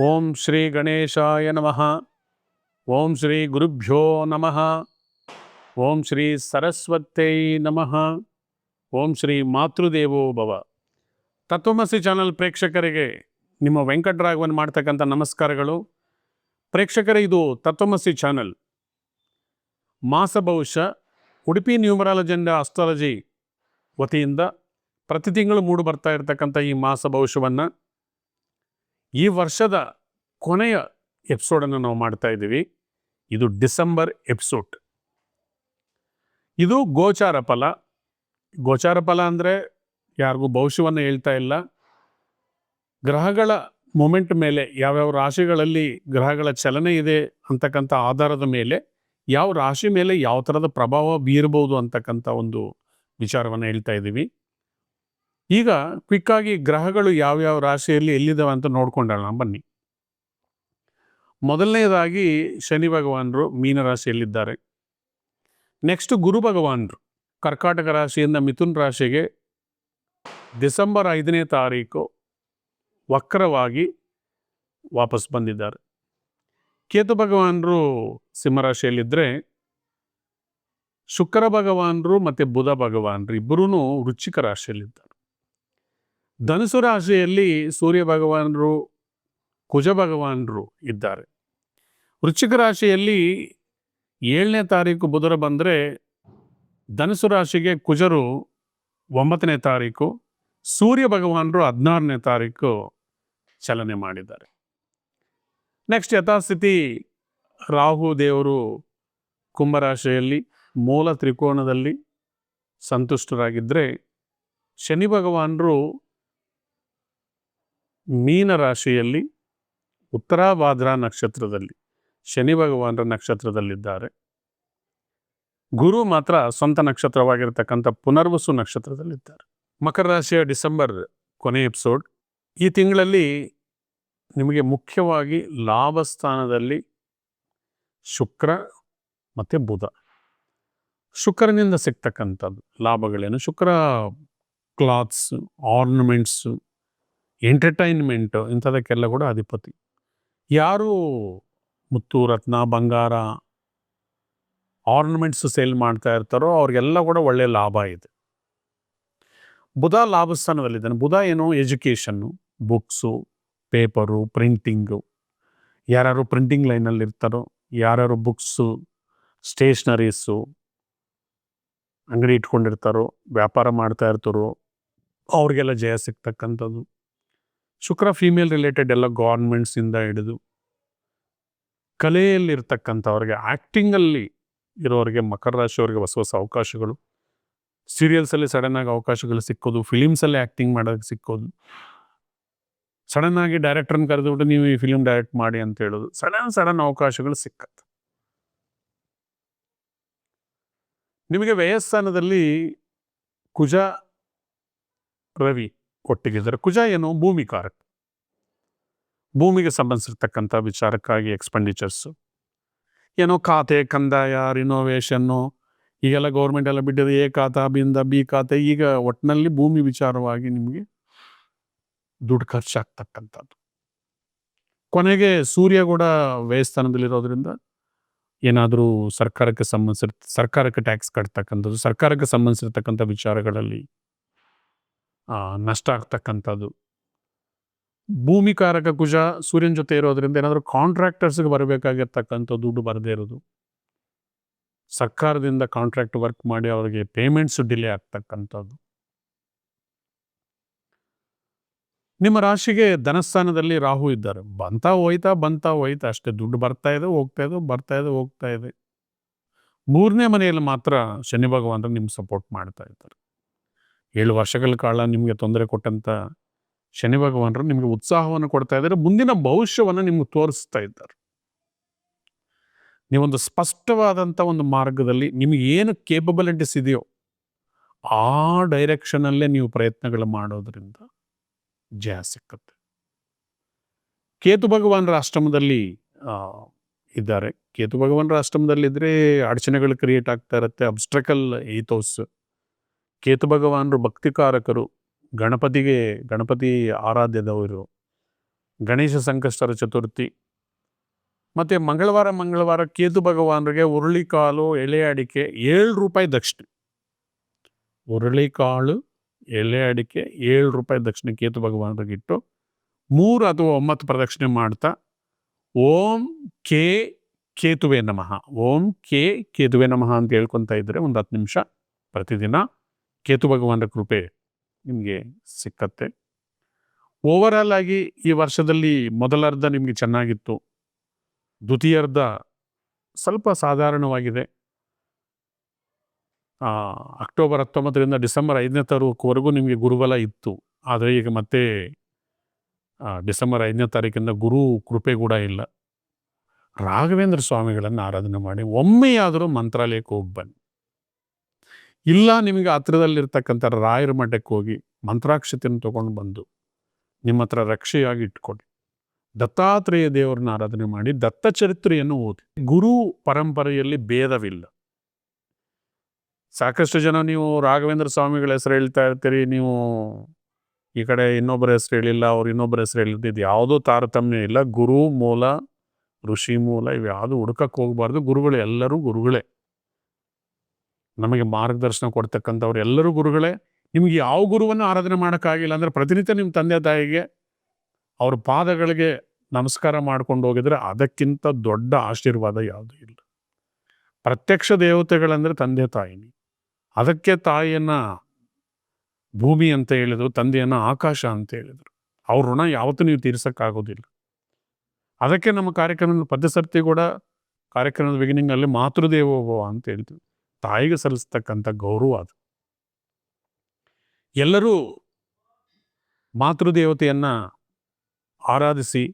ಓಂ ಶ್ರೀ ಗಣೇಶಾಯ ನಮಃ. ಓಂ ಶ್ರೀ ಗುರುಭ್ಯೋ ನಮಃ. ಓಂ ಶ್ರೀ ಸರಸ್ವತೈ ನಮಃ. ಓಂ ಶ್ರೀ ಮಾತೃದೇವೋ ಭವ. ತತ್ವಮಸಿ ಚಾನಲ್ ಪ್ರೇಕ್ಷಕರಿಗೆ ನಿಮ್ಮ ವೆಂಕಟರಾಘವನ್ ಮಾಡ್ತಕ್ಕಂಥ ನಮಸ್ಕಾರಗಳು. ಪ್ರೇಕ್ಷಕರೇ, ಇದು ತತ್ವಮಸಿ ಚಾನಲ್. ಮಾಸ ಬಹುಶಃ ಉಡುಪಿ ನ್ಯೂಮರಾಲಜಿ ಅಂಡ್ ಅಸ್ಟ್ರಾಲಜಿ ವತಿಯಿಂದ ಪ್ರತಿ ತಿಂಗಳು ಮೂಡು ಬರ್ತಾ ಇರತಕ್ಕಂಥ ಈ ಮಾಸ ಭವಿಷ್ಯವನ್ನು ಈ ವರ್ಷದ ಕೊನೆಯ ಎಪಿಸೋಡನ್ನು ನಾವು ಮಾಡ್ತಾ ಇದ್ದೀವಿ. ಇದು ಡಿಸೆಂಬರ್ ಎಪಿಸೋಡ್. ಇದು ಗೋಚಾರ ಫಲ. ಗೋಚಾರ ಫಲ ಅಂದರೆ ಯಾರಿಗೂ ಭವಿಷ್ಯವನ್ನು ಹೇಳ್ತಾ ಇಲ್ಲ. ಗ್ರಹಗಳ ಮೊಮೆಂಟ್ ಮೇಲೆ ಯಾವ್ಯಾವ ರಾಶಿಗಳಲ್ಲಿ ಗ್ರಹಗಳ ಚಲನೆ ಇದೆ ಅಂತಕ್ಕಂಥ ಆಧಾರದ ಮೇಲೆ ಯಾವ ರಾಶಿ ಮೇಲೆ ಯಾವ ಥರದ ಪ್ರಭಾವ ಬೀರಬಹುದು ಅಂತಕ್ಕಂಥ ಒಂದು ವಿಚಾರವನ್ನು ಹೇಳ್ತಾ ಇದ್ದೀವಿ. ಈಗ ಕ್ವಿಕ್ಕಾಗಿ ಗ್ರಹಗಳು ಯಾವ್ಯಾವ ರಾಶಿಯಲ್ಲಿ ಎಲ್ಲಿದ್ದಾವೆ ಅಂತ ನೋಡ್ಕೊಂಡೋಣ ಬನ್ನಿ. ಮೊದಲನೇದಾಗಿ ಶನಿ ಭಗವಾನರು ಮೀನ ರಾಶಿಯಲ್ಲಿದ್ದಾರೆ. ನೆಕ್ಸ್ಟ್ ಗುರು ಭಗವಾನರು, ಕರ್ಕಾಟಕ ರಾಶಿಯಿಂದ ಮಿಥುನ್ ರಾಶಿಗೆ ಡಿಸೆಂಬರ್ ಐದನೇ ತಾರೀಕು ವಕ್ರವಾಗಿ ವಾಪಸ್ ಬಂದಿದ್ದಾರೆ. ಕೇತು ಭಗವಾನರು ಸಿಂಹರಾಶಿಯಲ್ಲಿದ್ದರೆ ಶುಕ್ರ ಭಗವಾನರು ಮತ್ತು ಬುಧ ಭಗವಾನರು ಇಬ್ಬರೂ ವೃಶ್ಚಿಕ ರಾಶಿಯಲ್ಲಿದ್ದಾರೆ. ಧನುಸು ರಾಶಿಯಲ್ಲಿ ಸೂರ್ಯ ಭಗವಾನರು, ಕುಜ ಭಗವಾನರು ಇದ್ದಾರೆ. ವೃಶ್ಚಿಕ ರಾಶಿಯಲ್ಲಿ ಏಳನೇ ತಾರೀಕು ಬುಧರ ಬಂದರೆ ಧನುಸು ರಾಶಿಗೆ ಕುಜರು ಒಂಬತ್ತನೇ ತಾರೀಕು, ಸೂರ್ಯ ಭಗವಾನರು ಹದಿನಾರನೇ ತಾರೀಕು ಚಲನೆ ಮಾಡಿದ್ದಾರೆ. ನೆಕ್ಸ್ಟ್ ಯಥಾಸ್ಥಿತಿ, ರಾಹು ದೇವರು ಕುಂಭರಾಶಿಯಲ್ಲಿ ಮೂಲ ತ್ರಿಕೋಣದಲ್ಲಿ ಸಂತುಷ್ಟರಾಗಿದ್ದರೆ ಶನಿ ಭಗವಾನರು ಮೀನ ರಾಶಿಯಲ್ಲಿ ಉತ್ತರಾಭಾದ್ರ ನಕ್ಷತ್ರದಲ್ಲಿ ಶನಿ ಭಗವಾನರ ನಕ್ಷತ್ರದಲ್ಲಿದ್ದಾರೆ. ಗುರು ಮಾತ್ರ ಸ್ವಂತ ನಕ್ಷತ್ರವಾಗಿರ್ತಕ್ಕಂಥ ಪುನರ್ವಸು ನಕ್ಷತ್ರದಲ್ಲಿದ್ದಾರೆ. ಮಕರ ರಾಶಿಯ ಡಿಸೆಂಬರ್ ಕೊನೆ ಎಪಿಸೋಡ್. ಈ ತಿಂಗಳಲ್ಲಿ ನಿಮಗೆ ಮುಖ್ಯವಾಗಿ ಲಾಭ ಸ್ಥಾನದಲ್ಲಿ ಶುಕ್ರ ಮತ್ತು ಬುಧ. ಶುಕ್ರನಿಂದ ಸಿಗ್ತಕ್ಕಂಥದ್ದು ಲಾಭಗಳೇನು? ಶುಕ್ರ ಕ್ಲಾತ್ಸ್ ಆರ್ನಮೆಂಟ್ಸು ಎಂಟರ್ಟೈನ್ಮೆಂಟು ಇಂಥದಕ್ಕೆಲ್ಲ ಕೂಡ ಅಧಿಪತಿ. ಯಾರು ಮುತ್ತು ರತ್ನ, ಬಂಗಾರ ಆರ್ನಮೆಂಟ್ಸ್ ಸೇಲ್ ಮಾಡ್ತಾ ಇರ್ತಾರೋ ಅವ್ರಿಗೆಲ್ಲ ಕೂಡ ಒಳ್ಳೆಯ ಲಾಭ ಇದೆ. ಬುಧ ಲಾಭಸ್ಥಾನದಲ್ಲಿದ್ದಾನೆ. ಬುಧ ಏನು ಎಜುಕೇಷನ್ನು ಬುಕ್ಸು ಪೇಪರು ಪ್ರಿಂಟಿಂಗು ಯಾರ್ಯಾರು ಪ್ರಿಂಟಿಂಗ್ ಲೈನಲ್ಲಿ ಇರ್ತಾರೋ ಯಾರ್ಯಾರು ಬುಕ್ಸು ಸ್ಟೇಷ್ನರೀಸು ಅಂಗಡಿ ಇಟ್ಕೊಂಡಿರ್ತಾರೋ, ವ್ಯಾಪಾರ ಮಾಡ್ತಾ ಇರ್ತಾರೋ, ಅವ್ರಿಗೆಲ್ಲ ಜಯ ಸಿಗ್ತಕ್ಕಂಥದ್ದು. ಶುಕ್ರ ಫೀಮೇಲ್ ರಿಲೇಟೆಡ್ ಎಲ್ಲ ಗೌರ್ಮೆಂಟ್ಸಿಂದ ಹಿಡಿದು ಕಲೆಯಲ್ಲಿರ್ತಕ್ಕಂಥವ್ರಿಗೆ ಆ್ಯಕ್ಟಿಂಗಲ್ಲಿ ಇರೋರಿಗೆ, ಮಕರ ರಾಶಿಯವ್ರಿಗೆ ಹೊಸ ಹೊಸ ಅವಕಾಶಗಳು. ಸೀರಿಯಲ್ಸಲ್ಲಿ ಸಡನ್ನಾಗಿ ಅವಕಾಶಗಳು ಸಿಕ್ಕೋದು ಫಿಲಿಮ್ಸಲ್ಲಿ ಆ್ಯಕ್ಟಿಂಗ್ ಮಾಡೋದಕ್ಕೆ ಸಿಕ್ಕೋದು. ಸಡನ್ ಆಗಿ ಡೈರೆಕ್ಟರ್ನ ಕರೆದುಬಿಟ್ಟು ನೀವು ಈ ಫಿಲಿಮ್ ಡೈರೆಕ್ಟ್ ಮಾಡಿ ಅಂತ ಹೇಳೋದು. ಸಡನ್ ಸಡನ್ ಅವಕಾಶಗಳು ಸಿಕ್ಕತ್ತೆ. ನಿಮಗೆ ವ್ಯಯಸ್ಥಾನದಲ್ಲಿ ಕುಜ ರವಿ ಒಟ್ಟಿಗಿದ್ದಾರೆ ಕುಜ ಏನು? ಭೂಮಿ ಕಾರಕ ಭೂಮಿಗೆ ಸಂಬಂಧಿಸಿರ್ತಕ್ಕಂಥ ವಿಚಾರಕ್ಕಾಗಿ ಎಕ್ಸ್ಪೆಂಡಿಚರ್ಸು ಏನೋ ಖಾತೆ, ಕಂದಾಯ ರಿನೋವೇಷನ್ನು ಈಗೆಲ್ಲ ಗೌರ್ಮೆಂಟ್ ಎಲ್ಲ ಬಿಟ್ಟಿದೆ. ಎ ಖಾತೆ ಬಿಂದ ಬಿ ಖಾತೆ, ಈಗ ಒಟ್ಟಿನಲ್ಲಿ ಭೂಮಿ ವಿಚಾರವಾಗಿ ನಿಮಗೆ ದುಡ್ಡು ಖರ್ಚಾಗ್ತಕ್ಕಂಥದ್ದು. ಕೊನೆಗೆ ಸೂರ್ಯ ಕೂಡ ವ್ಯಯಸ್ಥಾನದಲ್ಲಿರೋದ್ರಿಂದ ಏನಾದರೂ ಸರ್ಕಾರಕ್ಕೆ ಸಂಬಂಧಿಸಿರ್, ಸರ್ಕಾರಕ್ಕೆ ಟ್ಯಾಕ್ಸ್ ಕಟ್ತಕ್ಕಂಥದ್ದು, ಸರ್ಕಾರಕ್ಕೆ ಸಂಬಂಧಿಸಿರ್ತಕ್ಕಂಥ ವಿಚಾರಗಳಲ್ಲಿ ನಷ್ಟ ಆಗ್ತಕ್ಕಂಥದ್ದು. ಭೂಮಿಕಾರಕ ಕುಜ ಸೂರ್ಯನ ಜೊತೆ ಇರೋದ್ರಿಂದ ಏನಾದರೂ ಕಾಂಟ್ರಾಕ್ಟರ್ಸ್ಗೆ ಬರಬೇಕಾಗಿರ್ತಕ್ಕಂಥ ದುಡ್ಡು ಬರದೇ ಇರೋದು. ಸರ್ಕಾರದಿಂದ ಕಾಂಟ್ರಾಕ್ಟ್ ವರ್ಕ್ ಮಾಡಿ ಅವರಿಗೆ ಪೇಮೆಂಟ್ಸ್ ಡಿಲೇ ಆಗ್ತಕ್ಕಂಥದ್ದು. ನಿಮ್ಮ ರಾಶಿಗೆ ಧನಸ್ಥಾನದಲ್ಲಿ ರಾಹು ಇದ್ದಾರೆ. ಬಂತಾ ಹೋಯ್ತಾ ಬಂತಾ ಹೋಯ್ತಾ, ಅಷ್ಟೇ ದುಡ್ಡು ಬರ್ತಾ ಇದೆ, ಹೋಗ್ತಾ ಇದೆ, ಬರ್ತಾ ಇದೆ, ಹೋಗ್ತಾ ಇದೆ. ಮೂರನೇ ಮನೆಯಲ್ಲಿ ಮಾತ್ರ ಶನಿ ಭಗವಂತ ನಿಮ್ಗೆ ಸಪೋರ್ಟ್ ಮಾಡ್ತಾ ಇದ್ದಾರೆ. ಏಳು ವರ್ಷಗಳ ಕಾಲ ನಿಮಗೆ ತೊಂದರೆ ಕೊಟ್ಟಂತ ಶನಿ ಭಗವಾನರು ನಿಮಗೆ ಉತ್ಸಾಹವನ್ನು ಕೊಡ್ತಾ ಇದ್ದಾರೆ. ಮುಂದಿನ ಭವಿಷ್ಯವನ್ನು ನಿಮ್ಗೆ ತೋರಿಸ್ತಾ ಇದ್ದಾರೆ. ನೀವೊಂದು ಸ್ಪಷ್ಟವಾದಂಥ ಒಂದು ಮಾರ್ಗದಲ್ಲಿ ನಿಮಗೆ ಏನು ಕೇಪಬಿಲಿಟೀಸ್ ಇದೆಯೋ ಆ ಡೈರೆಕ್ಷನಲ್ಲೇ ನೀವು ಪ್ರಯತ್ನಗಳು ಮಾಡೋದ್ರಿಂದ ಜಯ ಸಿಕ್ಕತ್ತೆ. ಕೇತು ಭಗವಾನರ ಆಶ್ರಮದಲ್ಲಿ ಇದ್ದಾರೆ. ಕೇತು ಭಗವಾನರ ಆಶ್ರಮದಲ್ಲಿದ್ದರೆ ಅಡಚಣೆಗಳು ಕ್ರಿಯೇಟ್ ಆಗ್ತಾ ಇರುತ್ತೆ. ಅಬ್ಸ್ಟ್ರಕಲ್ ಈಥೋಸ್ ಕೇತು ಭಗವಾನರು ಭಕ್ತಿಕಾರಕರು, ಗಣಪತಿಗೆ, ಗಣಪತಿ ಆರಾಧ್ಯದವರು, ಗಣೇಶ ಸಂಕಷ್ಟರ ಚತುರ್ಥಿ. ಮತ್ತು ಮಂಗಳವಾರ ಮಂಗಳವಾರ ಕೇತು ಭಗವಾನರಿಗೆ ಹುರುಳಿಕಾಳು ಎಲೆ ಅಡಿಕೆ ಏಳು ರೂಪಾಯಿ ದಕ್ಷಿಣೆ. ಹುರುಳಿಕಾಳು ಎಲೆ ಅಡಿಕೆ ಏಳು ರೂಪಾಯಿ ದಕ್ಷಿಣೆ ಕೇತು ಭಗವಾನರಿಗೆ ಇಟ್ಟು ಮೂರು ಅಥವಾ ಒಂಬತ್ತು ಪ್ರದಕ್ಷಿಣೆ ಮಾಡ್ತಾ ಓಂ ಕೆ ಕೇತುವೆ ನಮಃ. ಓಂ ಕೆ ಕೇತುವೆ ನಮಃ ಅಂತ ಹೇಳ್ಕೊತಾ ಇದ್ದರೆ ಒಂದು ಹತ್ತು ನಿಮಿಷ ಪ್ರತಿದಿನ ಕೇತು ಭಗವಾನರ ಕೃಪೆ ನಿಮಗೆ ಸಿಕ್ಕತ್ತೆ. ಓವರಾಲ್ ಆಗಿ ಈ ವರ್ಷದಲ್ಲಿ ಮೊದಲರ್ಧ ನಿಮಗೆ ಚೆನ್ನಾಗಿತ್ತು. ದ್ವಿತೀಯಾರ್ಧ ಸ್ವಲ್ಪ ಸಾಧಾರಣವಾಗಿದೆ. ಅಕ್ಟೋಬರ್ ಹತ್ತೊಂಬತ್ತರಿಂದ ಡಿಸೆಂಬರ್ ಐದನೇ ತಾರೀಕುವರೆಗೂ ನಿಮಗೆ ಗುರುಬಲ ಇತ್ತು. ಆದರೆ ಈಗ ಮತ್ತೆ ಡಿಸೆಂಬರ್ ಐದನೇ ತಾರೀಕಿಂದ ಗುರು ಕೃಪೆ ಕೂಡ ಇಲ್ಲ. ರಾಘವೇಂದ್ರ ಸ್ವಾಮಿಗಳನ್ನು ಆರಾಧನೆ ಮಾಡಿ, ಒಮ್ಮೆಯಾದರೂ ಮಂತ್ರಾಲಯಕ್ಕೆ ಹೋಗಿ ಬನ್ನಿ. ಇಲ್ಲ ನಿಮಗೆ ಹತ್ರದಲ್ಲಿರ್ತಕ್ಕಂಥ ರಾಯರ ಮಠಕ್ಕೆ ಹೋಗಿ ಮಂತ್ರಾಕ್ಷತೆಯನ್ನು ತಗೊಂಡು ಬಂದು ನಿಮ್ಮ ಹತ್ರ ರಕ್ಷೆಯಾಗಿ ಇಟ್ಕೊಳ್ಳಿ ದತ್ತಾತ್ರೇಯ ದೇವರನ್ನ ಆರಾಧನೆ ಮಾಡಿ ದತ್ತ ಚರಿತ್ರೆಯನ್ನು ಓದಿ. ಗುರು ಪರಂಪರೆಯಲ್ಲಿ ಭೇದವಿಲ್ಲ. ಸಾಕಷ್ಟು ಜನ ನೀವು ರಾಘವೇಂದ್ರ ಸ್ವಾಮಿಗಳ ಹೆಸರು ಹೇಳ್ತಾ ಇರ್ತೀರಿ, ನೀವು ಈ ಕಡೆ ಇನ್ನೊಬ್ಬರ ಹೆಸರು ಹೇಳಿಲ್ಲ, ಅವ್ರು ಇನ್ನೊಬ್ಬರ ಹೆಸರು ಹೇಳಿದ್ದು ಇದು ಯಾವುದೋ ತಾರತಮ್ಯ ಇಲ್ಲ. ಗುರು, ಮೂಲ, ಋಷಿ, ಮೂಲ ಇವು ಯಾವುದು ಹುಡುಕಕ್ಕೆ ಹೋಗಬಾರ್ದು. ಗುರುಗಳು ಎಲ್ಲರೂ ಗುರುಗಳೇ. ನಮಗೆ ಮಾರ್ಗದರ್ಶನ ಕೊಡ್ತಕ್ಕಂಥವ್ರು ಎಲ್ಲರೂ ಗುರುಗಳೇ, ನಿಮ್ಗೆ ಯಾವ ಗುರುವನ್ನು ಆರಾಧನೆ ಮಾಡೋಕ್ಕಾಗಿಲ್ಲ ಅಂದರೆ ಪ್ರತಿನಿತ್ಯ ನಿಮ್ಮ ತಂದೆ ತಾಯಿಗೆ ಅವ್ರ ಪಾದಗಳಿಗೆ ನಮಸ್ಕಾರ ಮಾಡ್ಕೊಂಡು ಹೋಗಿದ್ರೆ ಅದಕ್ಕಿಂತ ದೊಡ್ಡ ಆಶೀರ್ವಾದ ಯಾವುದೂ ಇಲ್ಲ. ಪ್ರತ್ಯಕ್ಷ ದೇವತೆಗಳಂದರೆ ತಂದೆ ತಾಯಿನಿ. ಅದಕ್ಕೆ ತಾಯಿಯನ್ನು ಭೂಮಿ ಅಂತ ಹೇಳಿದರು, ತಂದೆಯನ್ನ ಆಕಾಶ ಅಂತ ಹೇಳಿದರು. ಅವ್ರ ಋಣ ಯಾವತ್ತೂ ನೀವು ತೀರಿಸೋಕ್ಕಾಗೋದಿಲ್ಲ. ಅದಕ್ಕೆ ನಮ್ಮ ಕಾರ್ಯಕ್ರಮದ ಪದ್ಧಸರ್ತಿ ಕೂಡ ಕಾರ್ಯಕ್ರಮದ ಬಿಗಿನಿಂಗಲ್ಲಿ ಮಾತೃದೇವೋ ಅಂತ ಹೇಳ್ತೀವಿ. ತಾಯಿಗೆ ಸಲ್ಲಿಸ್ತಕ್ಕಂಥ ಗೌರವ ಅದು. ಎಲ್ಲರೂ ಮಾತೃದೇವತೆಯನ್ನು ಆರಾಧಿಸಿ,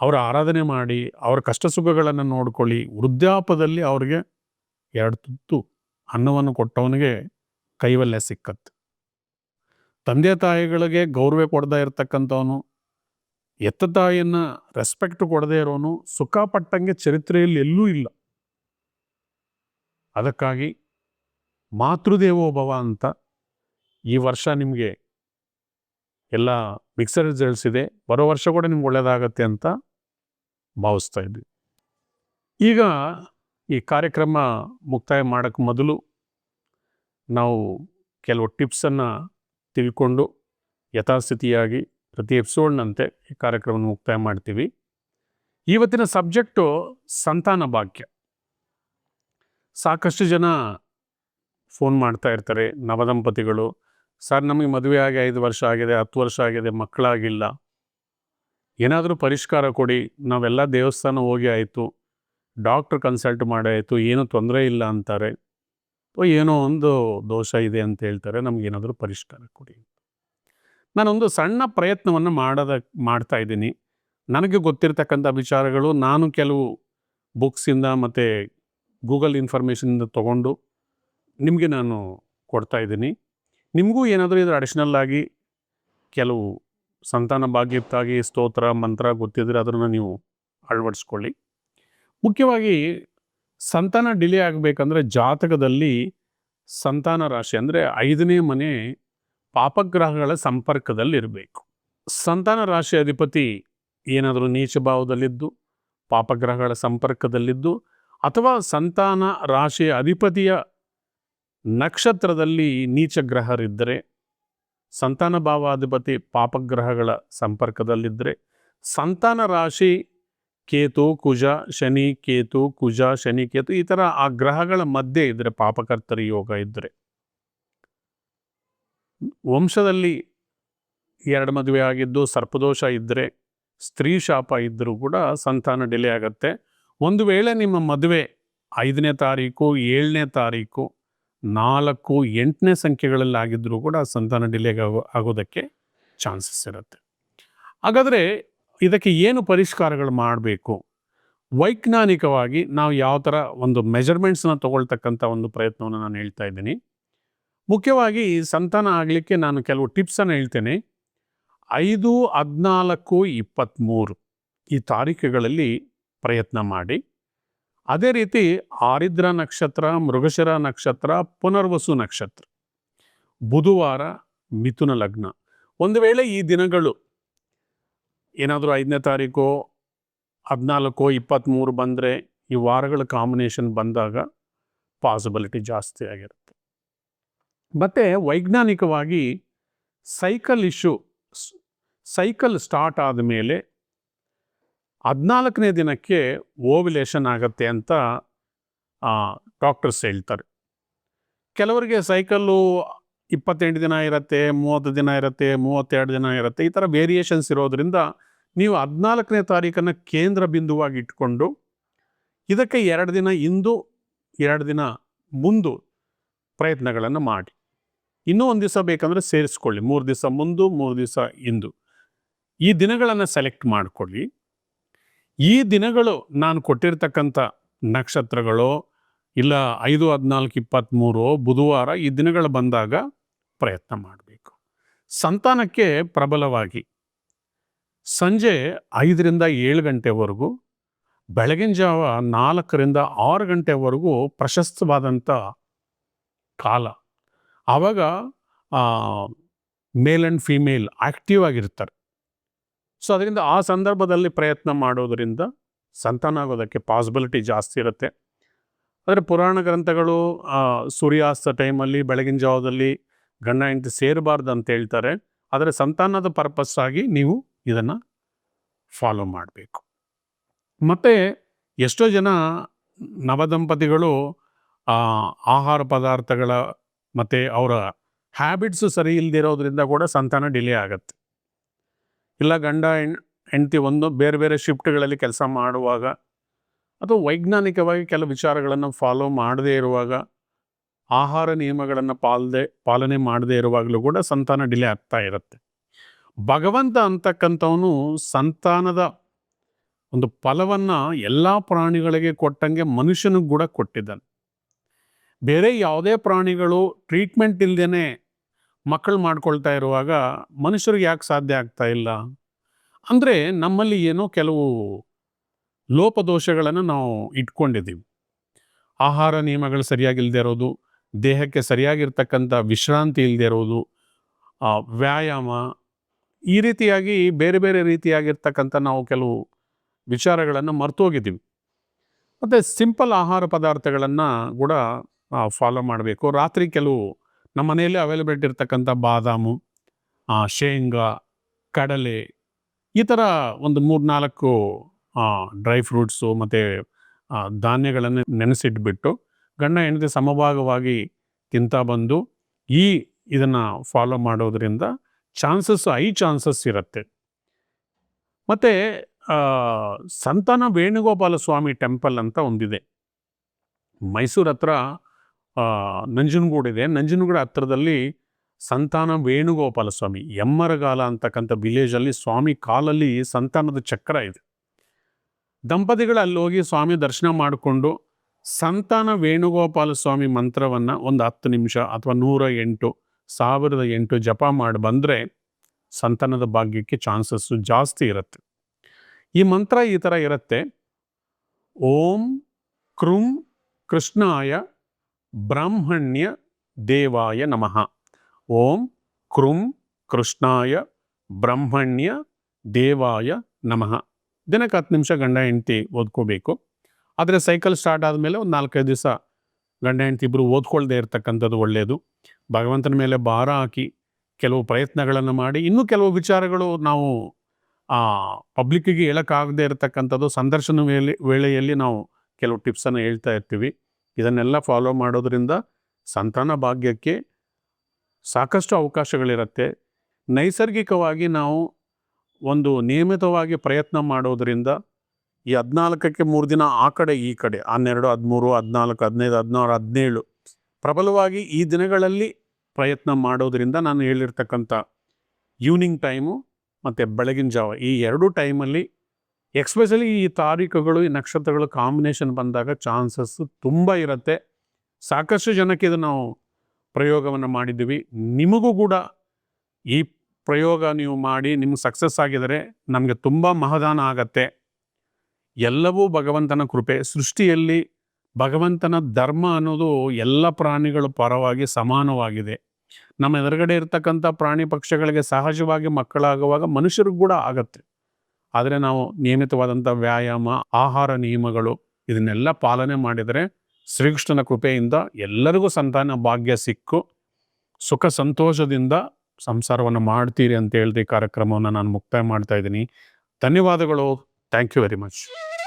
ಅವರ ಆರಾಧನೆ ಮಾಡಿ, ಅವರ ಕಷ್ಟ ಸುಖಗಳನ್ನು ನೋಡ್ಕೊಳ್ಳಿ ವೃದ್ಧಾಪದಲ್ಲಿ ಅವ್ರಿಗೆ ಎರಡು ತುತ್ತು ಅನ್ನವನ್ನು ಕೊಟ್ಟವನಿಗೆ ಕೈವಲ್ಯ ಸಿಕ್ಕತ್ತೆ. ತಂದೆ ತಾಯಿಗಳಿಗೆ ಗೌರವ ಕೊಡದೇ ಇರತಕ್ಕಂಥವನು, ಎತ್ತ ತಾಯಿಯನ್ನ ರೆಸ್ಪೆಕ್ಟ್ ಕೊಡದೇ ಇರೋನು ಸುಖಪಟ್ಟಂಗೆ ಚರಿತ್ರೆಯಲ್ಲಿ ಎಲ್ಲೂ ಇಲ್ಲ. ಅದಕ್ಕಾಗಿ ಮಾತೃದೇವೋಭವ ಅಂತ ಈ ವರ್ಷ ನಿಮಗೆ ಎಲ್ಲ ಮಿಕ್ಸರ್ ರಿಸಲ್ಟ್ಸ್ ಇದೆ. ಬರೋ ವರ್ಷ ಕೂಡ ನಿಮ್ಗೆ ಒಳ್ಳೆಯದಾಗತ್ತೆ ಅಂತ ಭಾವಿಸ್ತಾ ಇದ್ವಿ. ಈಗ ಈ ಕಾರ್ಯಕ್ರಮ ಮುಕ್ತಾಯ ಮಾಡೋಕ್ಕೆ ಮೊದಲು ನಾವು ಕೆಲವು ಟಿಪ್ಸನ್ನು ತಿಳ್ಕೊಂಡು ಯಥಾಸ್ಥಿತಿಯಾಗಿ ಪ್ರತಿ ಎಪಿಸೋಡ್ನಂತೆ ಈ ಕಾರ್ಯಕ್ರಮ ಮುಕ್ತಾಯ ಮಾಡ್ತೀವಿ. ಇವತ್ತಿನ ಸಬ್ಜೆಕ್ಟು ಸಂತಾನ ಭಾಗ್ಯ. ಸಾಕಷ್ಟು ಜನ ಫೋನ್ ಮಾಡ್ತಾ ಇರ್ತಾರೆ ನವದಂಪತಿಗಳು. ಸರ್, ನಮಗೆ ಮದುವೆ ಆಗಿ ಐದು ವರ್ಷ ಆಗಿದೆ, ಹತ್ತು ವರ್ಷ ಆಗಿದೆ, ಮಕ್ಕಳಾಗಿಲ್ಲ. ಏನಾದರೂ ಪರಿಷ್ಕಾರ ಕೊಡಿ. ನಾವೆಲ್ಲ ದೇವಸ್ಥಾನ ಹೋಗಿ ಆಯಿತು. ಡಾಕ್ಟ್ರ್ ಕನ್ಸಲ್ಟ್ ಮಾಡಾಯಿತು. ಏನೂ ತೊಂದರೆ ಇಲ್ಲ ಅಂತಾರೆ. ಏನೋ ಒಂದು ದೋಷ ಇದೆ ಅಂತ ಹೇಳ್ತಾರೆ. ನಮಗೇನಾದರೂ ಪರಿಷ್ಕಾರ ಕೊಡಿ ನಾನೊಂದು ಸಣ್ಣ ಪ್ರಯತ್ನವನ್ನು ಮಾಡೋದ, ಮಾಡ್ತಾ ಇದ್ದೀನಿ. ನನಗೆ ಗೊತ್ತಿರತಕ್ಕಂಥ ವಿಚಾರಗಳು, ನಾನು ಕೆಲವು ಬುಕ್ಸಿಂದ ಮತ್ತು ಗೂಗಲ್ ಇನ್ಫಾರ್ಮೇಷನಿಂದ ತೊಗೊಂಡು ನಿಮಗೆ ನಾನು ಕೊಡ್ತಾ ಇದ್ದೀನಿ. ನಿಮಗೂ ಏನಾದರೂ ಇದರ ಅಡಿಷ್ನಲ್ ಆಗಿ ಕೆಲವು ಸಂತಾನ ಭಾಗ್ಯಕ್ಕಾಗಿ ಸ್ತೋತ್ರ, ಮಂತ್ರ ಗೊತ್ತಿದ್ರೆ ಅದನ್ನು ನೀವು ಅಳವಡಿಸ್ಕೊಳ್ಳಿ. ಮುಖ್ಯವಾಗಿ ಸಂತಾನ ಡಿಲೇ ಆಗಬೇಕಂದ್ರೆ ಜಾತಕದಲ್ಲಿ ಸಂತಾನ ರಾಶಿ ಅಂದರೆ ಐದನೇ ಮನೆ ಪಾಪಗ್ರಹಗಳ ಸಂಪರ್ಕದಲ್ಲಿರಬೇಕು. ಸಂತಾನ ರಾಶಿ ಅಧಿಪತಿ ಏನಾದರೂ ನೀಚ ಭಾವದಲ್ಲಿದ್ದು, ಪಾಪಗ್ರಹಗಳ ಸಂಪರ್ಕದಲ್ಲಿದ್ದು ಅಥವಾ ಸಂತಾನ ರಾಶಿಯ ಅಧಿಪತಿಯ ನಕ್ಷತ್ರದಲ್ಲಿ ನೀಚ ಗ್ರಹರಿದ್ದರೆ ಸಂತಾನ ಭಾವಾಧಿಪತಿ ಪಾಪಗ್ರಹಗಳ ಸಂಪರ್ಕದಲ್ಲಿದ್ದರೆ, ಸಂತಾನ ರಾಶಿ ಕೇತು, ಕುಜ, ಶನಿ, ಕೇತು, ಕುಜ, ಶನಿ, ಕೇತು ಈ ಥರ ಆ ಗ್ರಹಗಳ ಮಧ್ಯೆ ಇದ್ದರೆ ಪಾಪಕರ್ತರಿ ಯೋಗ ಇದ್ದರೆ. ವಂಶದಲ್ಲಿ ಎರಡು ಮದುವೆ ಆಗಿದ್ದು ಸರ್ಪದೋಷ ಇದ್ದರೆ, ಸ್ತ್ರೀ ಶಾಪ ಇದ್ದರೂ ಕೂಡ ಸಂತಾನ ಡಿಲೇ ಆಗತ್ತೆ. ಒಂದು ವೇಳೆ ನಿಮ್ಮ ಮದುವೆ ಐದನೇ ತಾರೀಕು, ಏಳನೇ ತಾರೀಕು, ನಾಲ್ಕು, ಎಂಟನೇ ಸಂಖ್ಯೆಗಳಲ್ಲಿ ಆಗಿದ್ದರೂ ಕೂಡ ಸಂತಾನ ಡಿಲೇ ಆಗೋ, ಆಗೋದಕ್ಕೆ ಚಾನ್ಸಸ್ ಇರುತ್ತೆ. ಹಾಗಾದರೆ ಇದಕ್ಕೆ ಏನು ಪರಿಷ್ಕಾರಗಳು ಮಾಡಬೇಕು? ವೈಜ್ಞಾನಿಕವಾಗಿ ನಾವು ಯಾವ ಥರ ಒಂದು ಮೆಜರ್ಮೆಂಟ್ಸ್ನ ತಗೊಳ್ತಕ್ಕಂಥ ಒಂದು ಪ್ರಯತ್ನವನ್ನು ನಾನು ಹೇಳ್ತಾ ಇದ್ದೀನಿ. ಮುಖ್ಯವಾಗಿ ಸಂತಾನ ಆಗಲಿಕ್ಕೆ ನಾನು ಕೆಲವು ಟಿಪ್ಸನ್ನು ಹೇಳ್ತೇನೆ. ಐದು, ಹದಿನಾಲ್ಕು ಇಪ್ಪತ್ತ್ಮೂರು ಈ ತಾರೀಖುಗಳಲ್ಲಿ ಪ್ರಯತ್ನ ಮಾಡಿ. ಅದೇ ರೀತಿ ಆರಿದ್ರ ನಕ್ಷತ್ರ, ಮೃಗಶಿರ ನಕ್ಷತ್ರ, ಪುನರ್ವಸು ನಕ್ಷತ್ರ, ಬುಧವಾರ, ಮಿಥುನ ಲಗ್ನ. ಒಂದು ವೇಳೆ ಈ ದಿನಗಳು ಏನಾದರೂ ಐದನೇ ತಾರೀಕು, ಹದಿನಾಲ್ಕು ಇಪ್ಪತ್ತ್ಮೂರು ಬಂದರೆ ಈ ವಾರಗಳ ಕಾಂಬಿನೇಷನ್ ಬಂದಾಗ ಪಾಸಿಬಿಲಿಟಿ ಜಾಸ್ತಿ ಆಗಿರುತ್ತೆ. ಮತ್ತು ವೈಜ್ಞಾನಿಕವಾಗಿ ಸೈಕಲ್ ಇಶ್ಯೂ ಸೈಕಲ್ ಸ್ಟಾರ್ಟ್ ಆದಮೇಲೆ ಹದಿನಾಲ್ಕನೇ ದಿನಕ್ಕೆ ಓವಿಲೇಷನ್ ಆಗತ್ತೆ ಅಂತ ಡಾಕ್ಟರ್ಸ್ ಹೇಳ್ತಾರೆ. ಕೆಲವರಿಗೆ ಸೈಕಲ್ಲು ಇಪ್ಪತ್ತೆಂಟು ದಿನ ಇರುತ್ತೆ, ಮೂವತ್ತು ದಿನ ಇರುತ್ತೆ, ಮೂವತ್ತೆರಡು ದಿನ ಇರುತ್ತೆ, ಈ ಥರ ವೇರಿಯೇಷನ್ಸ್ ಇರೋದರಿಂದ ನೀವು ಹದಿನಾಲ್ಕನೇ ತಾರೀಕನ್ನು ಕೇಂದ್ರ ಬಿಂದುವಾಗಿ ಇಟ್ಕೊಂಡು, ಇದಕ್ಕೆ ಎರಡು ದಿನ ಇಂದು, ಎರಡು ದಿನ ಮುಂದು ಪ್ರಯತ್ನಗಳನ್ನು ಮಾಡಿ. ಇನ್ನೂ ಒಂದು ದಿವಸ ಬೇಕಂದರೆ ಸೇರಿಸ್ಕೊಳ್ಳಿ, ಮೂರು ದಿವಸ ಮುಂದು, ಮೂರು ದಿವಸ ಇಂದು. ಈ ದಿನಗಳನ್ನು ಸೆಲೆಕ್ಟ್ ಮಾಡಿಕೊಳ್ಳಿ. ಈ ದಿನಗಳು ನಾನು ಕೊಟ್ಟಿರ್ತಕ್ಕಂಥ ನಕ್ಷತ್ರಗಳು, ಇಲ್ಲ ಐದು, ಹದಿನಾಲ್ಕು ಇಪ್ಪತ್ತ್ಮೂರು ಬುಧವಾರ ಈ ದಿನಗಳು ಬಂದಾಗ ಪ್ರಯತ್ನ ಮಾಡಬೇಕು. ಸಂತಾನಕ್ಕೆ ಪ್ರಬಲವಾಗಿ ಸಂಜೆ ಐದರಿಂದ ಏಳು ಗಂಟೆವರೆಗೂ, ಬೆಳಗಿನ ಜಾವ ನಾಲ್ಕರಿಂದ ಆರು ಗಂಟೆವರೆಗೂ ಪ್ರಶಸ್ತವಾದಂಥ ಕಾಲ. ಆವಾಗ ಮೇಲ್ ಆ್ಯಂಡ್ ಫೀಮೇಲ್ ಆ್ಯಕ್ಟಿವ್ ಆಗಿರ್ತಾರೆ. ಸೊ ಅದರಿಂದ ಆ ಸಂದರ್ಭದಲ್ಲಿ ಪ್ರಯತ್ನ ಮಾಡೋದರಿಂದ ಸಂತಾನ ಆಗೋದಕ್ಕೆ ಪಾಸಿಬಿಲಿಟಿ ಜಾಸ್ತಿ ಇರುತ್ತೆ. ಆದರೆ ಪುರಾಣ ಗ್ರಂಥಗಳು ಸೂರ್ಯಾಸ್ತ ಟೈಮಲ್ಲಿ ಬೆಳಗಿನ ಜಾವದಲ್ಲಿ ಗಂಡ, ಹೆಂಡತಿ ಸೇರಬಾರ್ದು ಅಂತ ಹೇಳ್ತಾರೆ. ಆದರೆ ಸಂತಾನದ ಪರ್ಪಸ್ ಆಗಿ ನೀವು ಇದನ್ನು ಫಾಲೋ ಮಾಡಬೇಕು. ಮತ್ತು ಎಷ್ಟೋ ಜನ ನವದಂಪತಿಗಳು ಆಹಾರ ಪದಾರ್ಥಗಳ, ಮತ್ತು ಅವರ ಹ್ಯಾಬಿಟ್ಸು ಸರಿ ಇಲ್ಲದಿರೋದ್ರಿಂದ ಕೂಡ ಸಂತಾನ ಡಿಲೇ ಆಗುತ್ತೆ. ಇಲ್ಲ ಗಂಡ ಹೆಂಡತಿ ಒಂದು ಬೇರೆ ಬೇರೆ ಶಿಫ್ಟ್ಗಳಲ್ಲಿ ಕೆಲಸ ಮಾಡುವಾಗ ಅಥವಾ ವೈಜ್ಞಾನಿಕವಾಗಿ ಕೆಲವು ವಿಚಾರಗಳನ್ನು ಫಾಲೋ ಮಾಡದೇ ಇರುವಾಗ, ಆಹಾರ ನಿಯಮಗಳನ್ನು ಪಾಲದೆ, ಪಾಲನೆ ಮಾಡದೇ ಇರುವಾಗಲೂ ಕೂಡ ಸಂತಾನ ಡಿಲೇ ಆಗ್ತಾ ಇರುತ್ತೆ. ಭಗವಂತ ಅಂತಕ್ಕಂಥವನು ಸಂತಾನದ ಒಂದು ಫಲವನ್ನು ಎಲ್ಲ ಪ್ರಾಣಿಗಳಿಗೆ ಕೊಟ್ಟಂಗೆ ಮನುಷ್ಯನಿಗೆ ಕೂಡ ಕೊಟ್ಟಿದ್ದಾನೆ. ಬೇರೆ ಯಾವುದೇ ಪ್ರಾಣಿಗಳು ಟ್ರೀಟ್ಮೆಂಟ್ ಇಲ್ಲದೇ ಮಕ್ಕಳು ಮಾಡ್ಕೊಳ್ತಾ ಇರುವಾಗ ಮನುಷ್ಯರಿಗೆ ಯಾಕೆ ಸಾಧ್ಯ ಆಗ್ತಾ ಇಲ್ಲ? ಅಂದರೆ ನಮ್ಮಲ್ಲಿ ಏನೋ ಕೆಲವು ಲೋಪದೋಷಗಳನ್ನು ನಾವು ಇಟ್ಕೊಂಡಿದ್ದೀವಿ ಆಹಾರ ನಿಯಮಗಳು ಸರಿಯಾಗಿಲ್ಲದೆ ಇರೋದು, ದೇಹಕ್ಕೆ ಸರಿಯಾಗಿರ್ತಕ್ಕಂಥ ವಿಶ್ರಾಂತಿ ಇಲ್ಲದೆ ಇರೋದು ವ್ಯಾಯಾಮ, ಈ ರೀತಿಯಾಗಿ ಬೇರೆ ಬೇರೆ ರೀತಿಯಾಗಿರ್ತಕ್ಕಂಥ ನಾವು ಕೆಲವು ವಿಚಾರಗಳನ್ನು ಮರ್ತೋಗಿದ್ದೀವಿ ಮತ್ತು ಸಿಂಪಲ್ ಆಹಾರ ಪದಾರ್ಥಗಳನ್ನು ಕೂಡ ಫಾಲೋ ಮಾಡಬೇಕು. ರಾತ್ರಿ ಕೆಲವು ನಮ್ಮ ಮನೆಯಲ್ಲಿ ಅವೈಲಬಿಲಿಟಿ ಇರ್ತಕ್ಕಂಥ ಬಾದಾಮು ಶೇಂಗಾ, ಕಡಲೆ ಈ ಥರ ಒಂದು ಮೂರು ನಾಲ್ಕು ಡ್ರೈ ಫ್ರೂಟ್ಸು ಮತ್ತು ಧಾನ್ಯಗಳನ್ನು ನೆನೆಸಿಟ್ಬಿಟ್ಟು ಗಂಡ ಹೆಂಡತಿ ಸಮಭಾಗವಾಗಿ ತಿಂತಾ ಬಂದು ಈ ಇದನ್ನು ಫಾಲೋ ಮಾಡೋದ್ರಿಂದ ಚಾನ್ಸಸ್ ಐ ಚಾನ್ಸಸ್ ಇರುತ್ತೆ. ಮತ್ತು ಸಂತಾನ ವೇಣುಗೋಪಾಲ ಸ್ವಾಮಿ ಟೆಂಪಲ್ ಅಂತ ಒಂದಿದೆ. ಮೈಸೂರು ಹತ್ರ ಆ, ನಂಜನಗೂಡು ಹತ್ರದಲ್ಲಿ ಸಂತಾನ ವೇಣುಗೋಪಾಲ ಸ್ವಾಮಿ ಎಮ್ಮರಗಾಲ ಅಂತಕ್ಕಂಥ ವಿಲೇಜಲ್ಲಿ ಸ್ವಾಮಿ ಕಾಲಲ್ಲಿ ಸಂತಾನದ ಚಕ್ರ ಇದೆ. ದಂಪತಿಗಳು ಅಲ್ಲಿ ಹೋಗಿ ಸ್ವಾಮಿ ದರ್ಶನ ಮಾಡಿಕೊಂಡು ಸಂತಾನ ವೇಣುಗೋಪಾಲ ಸ್ವಾಮಿ ಮಂತ್ರವನ್ನು ಒಂದು ಹತ್ತು ನಿಮಿಷ ಅಥವಾ ನೂರ ಎಂಟು ಸಾವಿರದ ಎಂಟು ಜಪ ಮಾಡಿ ಬಂದರೆ ಸಂತಾನದ ಭಾಗ್ಯಕ್ಕೆ ಚಾನ್ಸಸ್ಸು ಜಾಸ್ತಿ ಇರುತ್ತೆ. ಈ ಮಂತ್ರ ಈ ಥರ ಇರುತ್ತೆ. ಓಂ ಕೃಂ ಕೃಷ್ಣಾಯ ಬ್ರಾಹ್ಮಣ್ಯ ದೇವಾಯ ನಮಃ. ಓಂ ಕೃಂ ಕೃಷ್ಣಾಯ ಬ್ರಹ್ಮಣ್ಯ ದೇವಾಯ ನಮಃ. ದಿನಕ್ಕೆ ಹತ್ತು ನಿಮಿಷ ಗಂಡ ಹೆಂಡತಿ ಓದ್ಕೋಬೇಕು. ಆದರೆ ಸೈಕಲ್ ಸ್ಟಾರ್ಟ್ ಆದಮೇಲೆ ಒಂದು ನಾಲ್ಕೈದು ದಿವಸ ಗಂಡ ಹೆಂಡತಿ ಇಬ್ಬರು ಓದ್ಕೊಳ್ಳದೆ ಇರತಕ್ಕಂಥದ್ದು ಒಳ್ಳೆಯದು ಭಗವಂತನ ಮೇಲೆ ಭಾರ ಹಾಕಿ ಕೆಲವು ಪ್ರಯತ್ನಗಳನ್ನು ಮಾಡಿ ಇನ್ನೂ ಕೆಲವು ವಿಚಾರಗಳು ನಾವು ಪಬ್ಲಿಕ್ಕಿಗೆ ಹೇಳೋಕ್ಕಾಗದೇ ಇರತಕ್ಕಂಥದ್ದು ಸಂದರ್ಶನ ವೇಳೆ, ವೇಳೆಯಲ್ಲಿ ನಾವು ಕೆಲವು ಟಿಪ್ಸನ್ನು ಹೇಳ್ತಾ ಇರ್ತೀವಿ. ಇದನ್ನೆಲ್ಲ ಫಾಲೋ ಮಾಡೋದರಿಂದ ಸಂತಾನ ಭಾಗ್ಯಕ್ಕೆ ಸಾಕಷ್ಟು ಅವಕಾಶಗಳಿರುತ್ತೆ. ನೈಸರ್ಗಿಕವಾಗಿ ನಾವು ಒಂದು ನಿಯಮಿತವಾಗಿ ಪ್ರಯತ್ನ ಮಾಡೋದರಿಂದ ಈ ಹದಿನಾಲ್ಕಕ್ಕೆ ಮೂರು ದಿನ ಆ ಕಡೆ ಈ ಕಡೆ, ಹನ್ನೆರಡು, ಹದಿಮೂರು, ಹದಿನಾಲ್ಕು, ಹದಿನೈದು, ಹದಿನಾರು, ಹದಿನೇಳು ಪ್ರಬಲವಾಗಿ ಈ ದಿನಗಳಲ್ಲಿ ಪ್ರಯತ್ನ ಮಾಡೋದರಿಂದ ನಾನು ಹೇಳಿರ್ತಕ್ಕಂಥ ಈವ್ನಿಂಗ್ ಟೈಮು ಮತ್ತು ಬೆಳಗಿನ ಜಾವ ಈ ಎರಡೂ ಟೈಮಲ್ಲಿ ಎಕ್ಸ್ಪೆಷಲಿ ಈ ತಾರೀಕುಗಳು, ಈ ನಕ್ಷತ್ರಗಳು ಕಾಂಬಿನೇಷನ್ ಬಂದಾಗ ಚಾನ್ಸಸ್ ತುಂಬ ಇರುತ್ತೆ. ಸಾಕಷ್ಟು ಜನಕ್ಕೆ ಇದು ನಾವು ಪ್ರಯೋಗವನ್ನು ಮಾಡಿದ್ದೀವಿ. ನಿಮಗೂ ಕೂಡ ಈ ಪ್ರಯೋಗ ನೀವು ಮಾಡಿ, ನಿಮ್ಗೆ ಸಕ್ಸಸ್ ಆಗಿದರೆ ನಮಗೆ ತುಂಬ ಮಹದಾನ ಆಗತ್ತೆ. ಎಲ್ಲವೂ ಭಗವಂತನ ಕೃಪೆ. ಸೃಷ್ಟಿಯಲ್ಲಿ ಭಗವಂತನ ಧರ್ಮ ಅನ್ನೋದು ಎಲ್ಲ ಪ್ರಾಣಿಗಳ ಪರವಾಗಿ ಸಮಾನವಾಗಿದೆ. ನಮ್ಮ ಎದುರುಗಡೆ ಇರ್ತಕ್ಕಂಥ ಪ್ರಾಣಿ ಪಕ್ಷಿಗಳಿಗೆ ಸಹಜವಾಗಿ ಮಕ್ಕಳಾಗುವಾಗ ಮನುಷ್ಯರಿಗೂ ಕೂಡ ಆಗತ್ತೆ. ಆದರೆ ನಾವು ನಿಯಮಿತವಾದಂಥ ವ್ಯಾಯಾಮ, ಆಹಾರ ನಿಯಮಗಳು ಇದನ್ನೆಲ್ಲ ಪಾಲನೆ ಮಾಡಿದರೆ ಶ್ರೀಕೃಷ್ಣನ ಕೃಪೆಯಿಂದ ಎಲ್ಲರಿಗೂ ಸಂತಾನ ಭಾಗ್ಯ ಸಿಕ್ಕು. ಸುಖ ಸಂತೋಷದಿಂದ ಸಂಸಾರವನ್ನು ಮಾಡ್ತೀರಿ ಅಂತ ಹೇಳ್ದೆ ಈ ಕಾರ್ಯಕ್ರಮವನ್ನು ನಾನು ಮುಕ್ತಾಯ ಮಾಡ್ತಾ ಇದ್ದೀನಿ. ಧನ್ಯವಾದಗಳು. Thank you very much.